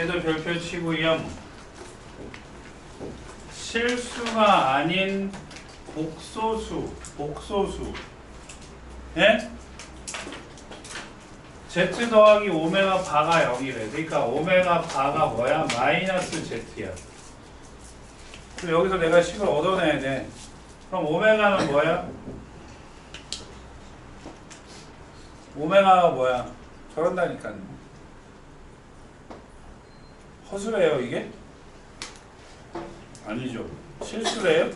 얘도 별표 치고 0 실수가 아닌 복소수 복소수 예? z 더하기 오메가 바가 0이래 그러니까 오메가 바가 뭐야? 마이너스 z야 그럼 여기서 내가 식을 얻어내야 돼 그럼 오메가는 뭐야? 오메가가 뭐야? 저런다니까요 허술해요 이게? 아니죠. 실수래요?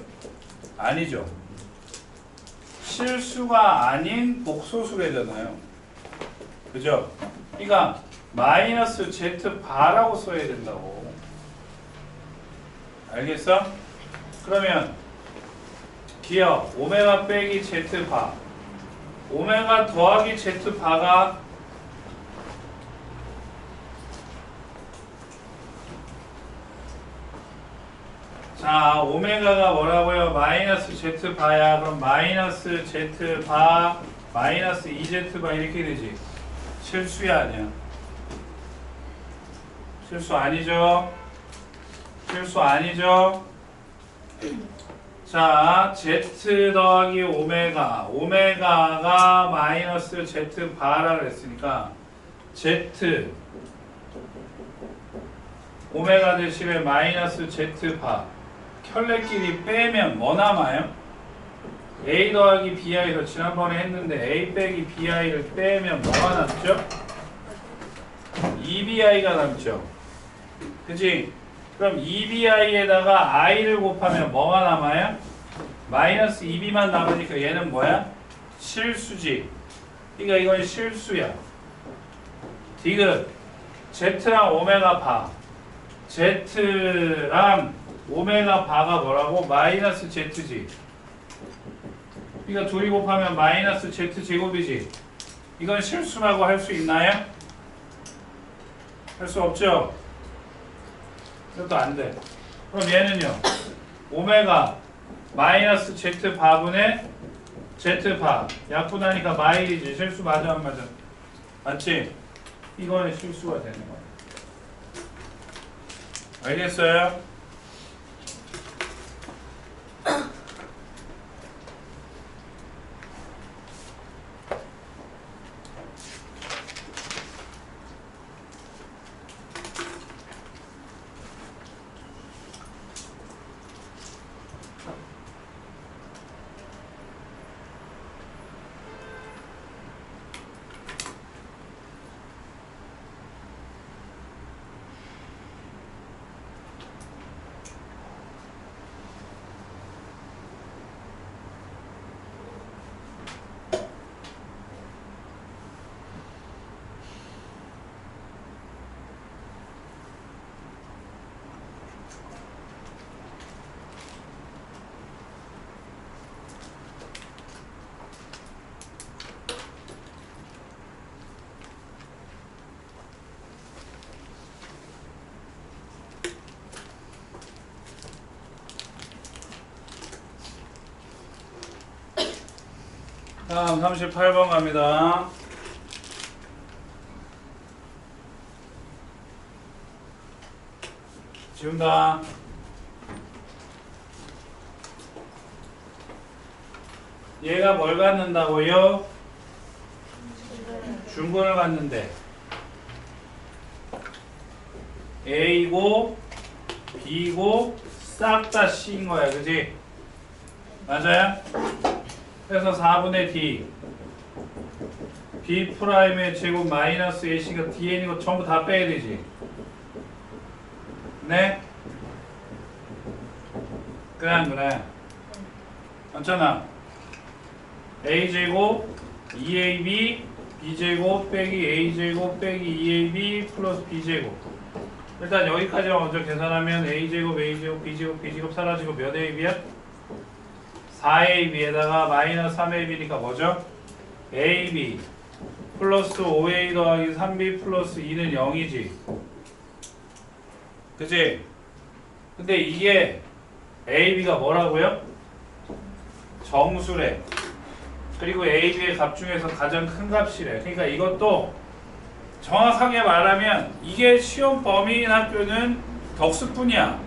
아니죠. 실수가 아닌 복소수래잖아요. 그죠? 그러니까 마이너스 z 바라고 써야 된다고. 알겠어? 그러면 기억 오메가 빼기 z 바 오메가 더하기 z 바가 자, 오메가가 뭐라고요? 마이너스 z 바야. 그럼 마이너스 z 바 마이너스 2z 바 이렇게 되지. 실수야 아니야? 실수 아니죠? 실수 아니죠? 자, z 더하기 오메가. 오메가가 마이너스 z 바라 그랬으니까 z 오메가 대신에 마이너스 z 바. 혈레끼리 빼면 뭐 남아요? A 더하기 BI로 지난번에 했는데 A 빼기 BI를 빼면 뭐가 남죠? 2BI가 남죠. 그지? 그럼 2BI에다가 I를 곱하면 뭐가 남아요? 마이너스 2B만 남으니까 얘는 뭐야? 실수지. 그러니까 이건 실수야. 디귿 Z랑 오메가 바 Z랑 오메가 바가 뭐라고? 마이너스 z지. 그러니까 둘이 곱하면 마이너스 z 제곱이지. 이건 실수라고 할 수 있나요? 할 수 없죠? 이것도 안 돼. 그럼 얘는요. 오메가 마이너스 z 바분의 z 바. 약분하니까 마일이지. 실수 맞아 안 맞아? 맞지? 이거는 실수가 되는 거야. 알겠어요? Oh. 다음 38번 갑니다. 지운다. 얘가 뭘 갖는다고요? 중근을 갖는데 A고 B고 싹 다 C인 거야, 그지? 맞아요? 그래서 4분의 D B 프라임의 제곱 마이너스 AC가 DN인 거 전부 다 빼야 되지 네? 안 그래? 맞잖아 A제곱 2AB B제곱 빼기 A제곱 빼기 2AB 플러스 B제곱 일단 여기까지만 먼저 계산하면 A제곱 A제곱 B제곱 B제곱 사라지고 몇 AB야? 4AB에다가 마이너스 3AB니까 뭐죠? AB 플러스 5A 더하기 3B 플러스 2는 0이지 그치? 근데 이게 AB가 뭐라고요? 정수래 그리고 AB의 값 중에서 가장 큰 값이래 그러니까 이것도 정확하게 말하면 이게 시험 범위인 학교는 덕수뿐이야.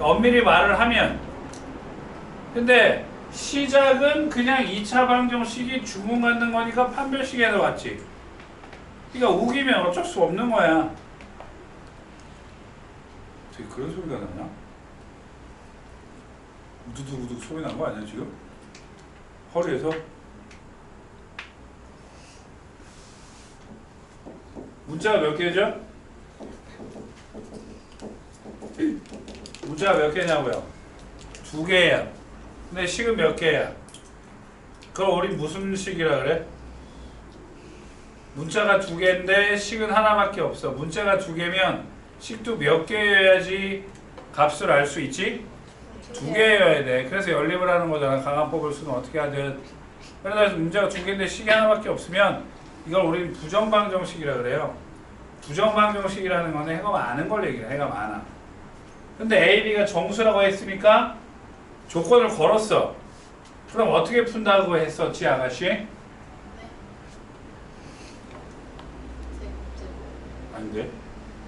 엄밀히 말을 하면. 근데 시작은 그냥 2차 방정식이 주문 갖는 거니까 판별식에서 왔지. 그러니까 우기면 어쩔 수 없는 거야. 되게 그런 소리가 나냐? 우두둑 우둑 소리 난 거 아니야 지금? 허리에서? 문자가 몇 개죠? 문자가 몇 개냐고요? 두 개야. 근데 식은 몇 개야? 그럼 우리 무슨 식이라 그래? 문자가 두 개인데 식은 하나밖에 없어. 문자가 두 개면 식도 몇 개여야지 값을 알 수 있지? 두 개여야 돼. 그래서 연립을 하는 거잖아. 강한 뽑을 수는 어떻게 하든. 그래서 문제가 두 개인데 식이 하나밖에 없으면 이걸 우리는 부정방정식이라 그래요. 부정방정식이라는 거는 해가 많은 걸 얘기해. 해가 많아. 근데 A, B가 정수라고 했으니까 조건을 걸었어. 그럼 어떻게 푼다고 했었지, 아가씨? 아닌데?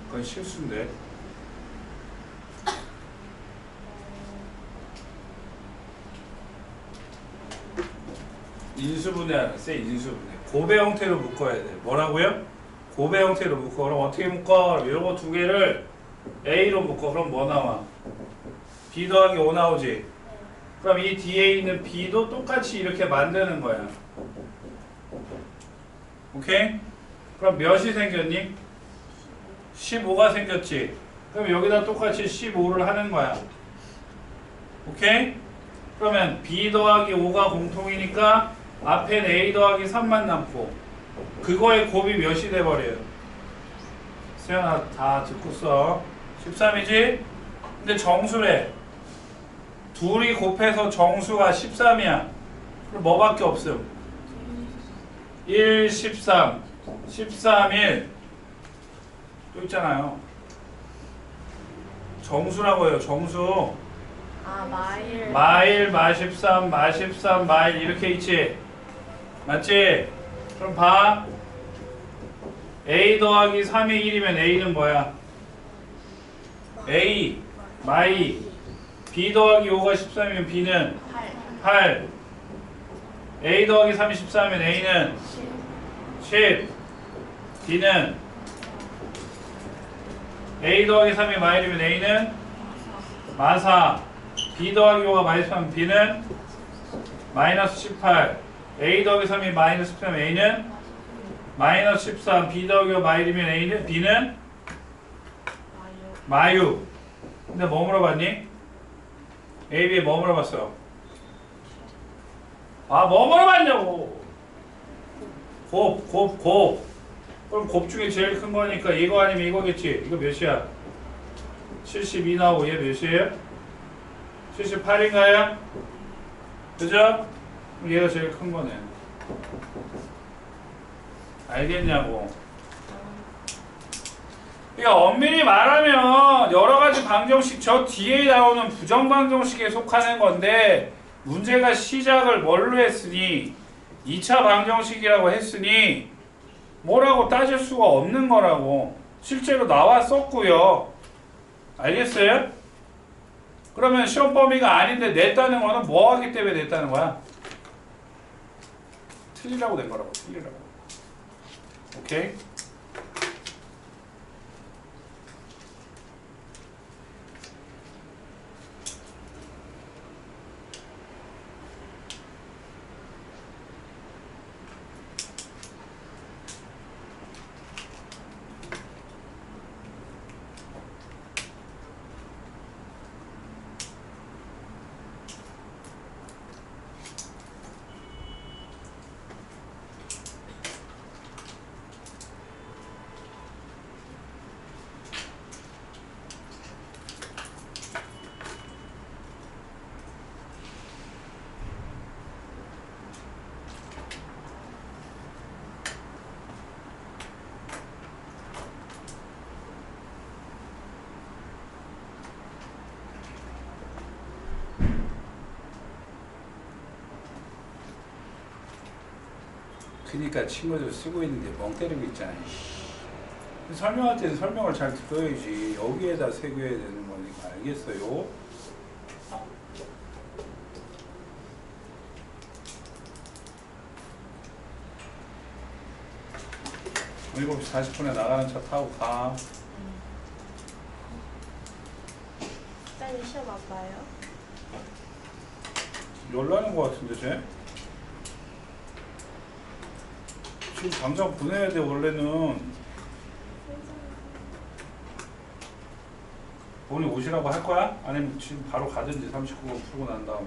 그건 실수인데. 인수분해 알았어요? 인수분해. 고배 형태로 묶어야 돼. 뭐라고요? 고배 형태로 묶어. 그럼 어떻게 묶어? 이런 거두 개를 A로 묶어. 그럼 뭐 나와? B 더하기 5 나오지? 그럼 이 뒤에 있는 B도 똑같이 이렇게 만드는 거야. 오케이? 그럼 몇이 생겼니? 15가 생겼지? 그럼 여기다 똑같이 15를 하는 거야. 오케이? 그러면 B 더하기 5가 공통이니까 앞엔 A 더하기 3만 남고 그거의 곱이 몇이 돼버려요? 세연아 다 듣고 써 13이지? 근데 정수래 둘이 곱해서 정수가 13이야 그럼 뭐밖에 없음 1, 13 13, 1 또 있잖아요 정수라고요 정수 아 마일 마일, 마십삼, 마십삼, 마일 이렇게 있지? 맞지? 그럼 봐. A 더하기 3이 1이면 A는 뭐야? A, 마이. B 더하기 5가 13이면 B는 8 8. A 더하기 3이 14면 A는 10. B는 A 더하기 3이 마일이면 A는 마사. B 더하기 5가 마이너스 3 B는 마이너스 18 A 더하기 3이 마이너스 13 A는 마이너스 13 B 더하기 5 마일이면 A는 B는 마유 근데 뭐 물어봤니? A, B에 뭐 물어봤어? 아 뭐 물어봤냐고 곱, 곱, 곱 그럼 곱 중에 제일 큰 거니까 이거 아니면 이거겠지 이거 몇이야? 72 나오고 얘 몇이에요? 78인가요? 그죠? 얘가 제일 큰 거네. 알겠냐고. 그러니까 엄밀히 말하면 여러 가지 방정식 저 뒤에 나오는 부정 방정식에 속하는 건데 문제가 시작을 뭘로 했으니 2차 방정식이라고 했으니 뭐라고 따질 수가 없는 거라고 실제로 나왔었고요. 알겠어요? 그러면 시험 범위가 아닌데 냈다는 거는 뭐 하기 때문에 냈다는 거야? 틀리라고 낸 거라고 틀리라고 오케이? 그니까 친구들 쓰고 있는데 멍 때리고 있잖아. 이씨. 설명할 때는 설명을 잘 들어야지. 여기에다 새겨야 되는 거니까 알겠어요? 일곱 시 40분에 나가는 차 타고 가. 빨리 시험 안 봐요? 열나는 거 같은데 쟤? 지금 당장 보내야 돼 원래는. 본인 오시라고 할 거야? 아니면 지금 바로 가든지 39분 풀고 난 다음에.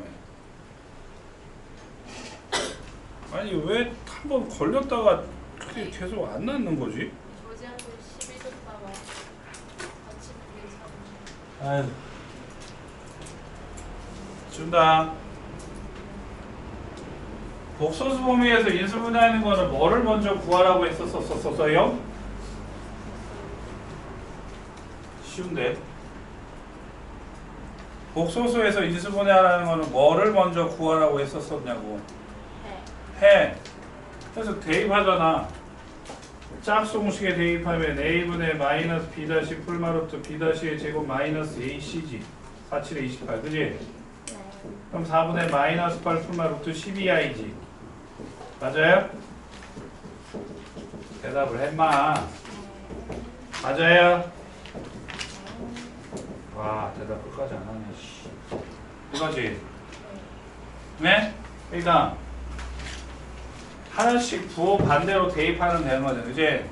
아니 왜 한 번 걸렸다가 그게 계속 안 낫는 거지? 아유. 준다 복소수 범위에서 인수분해하는 거는 뭐를 먼저 구하라고 했었었어요? 쉬운데 복소수에서 인수분해하라는 거는 뭐를 먼저 구하라고 했었었냐고 해. 해 그래서 대입하잖아 짝수공식에 대입하면 a분의 마이너스 b 다시 풀마루트 b 다시의 제곱 마이너스 ac지 47에 28 그지? 네. 그럼 4분의 마이너스 8 풀마 루트 12i지 맞아요? 대답을 했마 맞아요? 와 대답 끝까지 안 하네 씨. 이거지? 네? 그러니까 하나씩 부호 반대로 대입하면 되는 거죠 그지?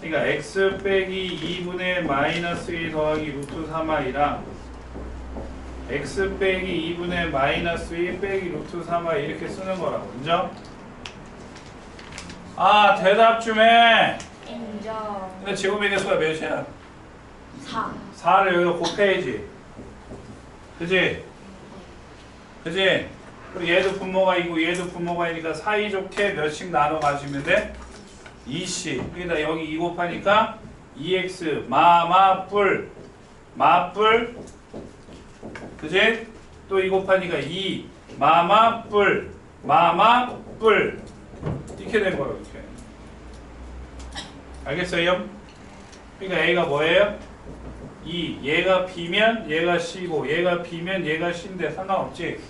그러니까 x 빼기 2분의 마이너스 1 더하기 루트 3i랑 x 빼기 2분의 마이너스 1 빼기 루트 3i 이렇게 쓰는 거라고 인정? 아 대답 좀 해 인정. 근데 제곱의 개수가 몇이야? 4. 4를 여기다 곱해야지 그지? 그지? 그리고 얘도 분모가 있고 얘도 분모가 있으니까 사이좋게 몇씩 나눠 가시면 돼? 2씩 여기다 여기 2 곱하니까 2x 마마 뿔 마뿔 그지? 또 2 곱하니까 2 마마 뿔 마마 뿔 이렇게 된 거라고 이렇게 알겠어요? 그러니까 A가 뭐예요? 2 얘가 B면 얘가 C고 얘가 B면 얘가 C인데 상관없지?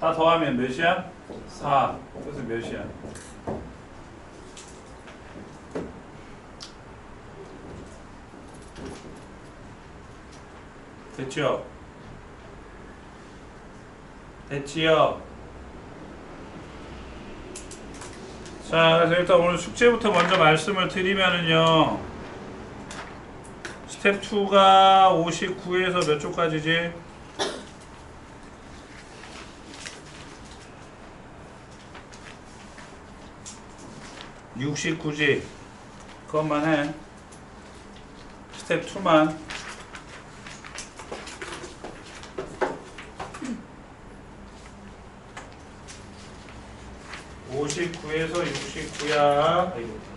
다 더하면 몇이야? 4 그래서 몇이야? 됐죠? 됐지요? 자, 그래서 일단 오늘 숙제부터 먼저 말씀을 드리면은요. 스텝 2가 59에서 몇 쪽까지지? (69지) 그것만 해 스텝 2만 (59에서 69야) 아이고.